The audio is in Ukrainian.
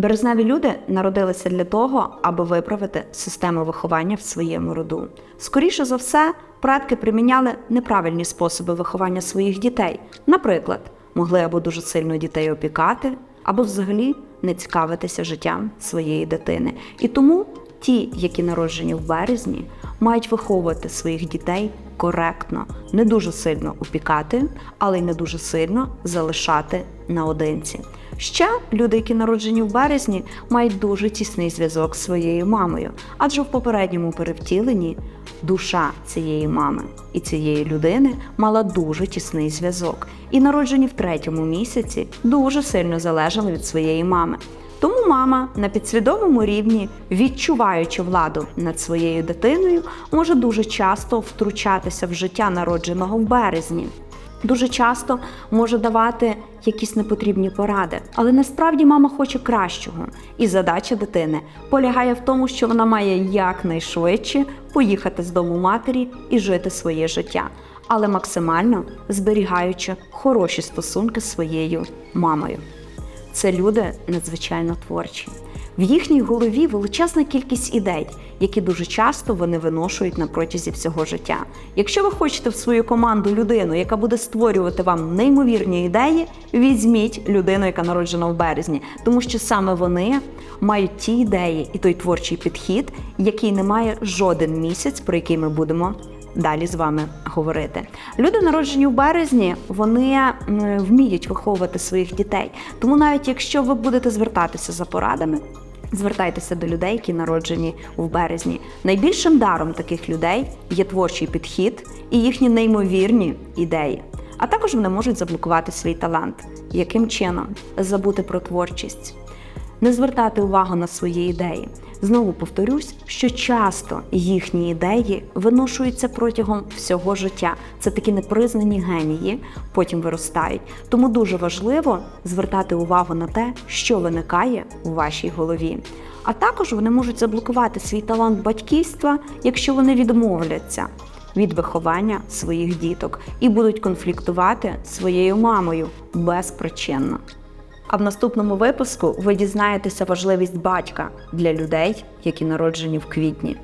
Березневі люди народилися для того, аби виправити систему виховання в своєму роду. Скоріше за все, предки приміняли неправильні способи виховання своїх дітей. Наприклад, могли або дуже сильно дітей опікати, або взагалі не цікавитися життям своєї дитини. І тому ті, які народжені в березні, мають виховувати своїх дітей коректно, не дуже сильно опікати, але й не дуже сильно залишати наодинці. Ще люди, які народжені в березні, мають дуже тісний зв'язок з своєю мамою, адже в попередньому перевтіленні душа цієї мами і цієї людини мала дуже тісний зв'язок, і народжені в третьому місяці дуже сильно залежали від своєї мами. Тому мама на підсвідомому рівні, відчуваючи владу над своєю дитиною, може дуже часто втручатися в життя народженого в березні. Дуже часто може давати якісь непотрібні поради, але насправді мама хоче кращого. І задача дитини полягає в тому, що вона має якнайшвидше поїхати з дому матері і жити своє життя, але максимально зберігаючи хороші стосунки з своєю мамою. Це люди надзвичайно творчі. В їхній голові величезна кількість ідей, які дуже часто вони виношують на протязі всього життя. Якщо ви хочете в свою команду людину, яка буде створювати вам неймовірні ідеї, візьміть людину, яка народжена в березні, тому що саме вони мають ті ідеї і той творчий підхід, який не має жоден місяць, про який ми будемо далі з вами говорити. Люди, народжені в березні, вони вміють виховувати своїх дітей. Тому навіть якщо ви будете звертатися за порадами, звертайтеся до людей, які народжені в березні. Найбільшим даром таких людей є творчий підхід і їхні неймовірні ідеї. А також вони можуть заблокувати свій талант. Яким чином забути про творчість? не звертати увагу на свої ідеї. Знову повторюсь, що часто їхні ідеї виношуються протягом всього життя. Це такі непризнані генії, потім виростають. Тому дуже важливо звертати увагу на те, що виникає у вашій голові. А також вони можуть заблокувати свій талант батьківства, якщо вони відмовляться від виховання своїх діток і будуть конфліктувати своєю мамою безпричинно. А в наступному випуску ви дізнаєтеся важливість батька для людей, які народжені в квітні.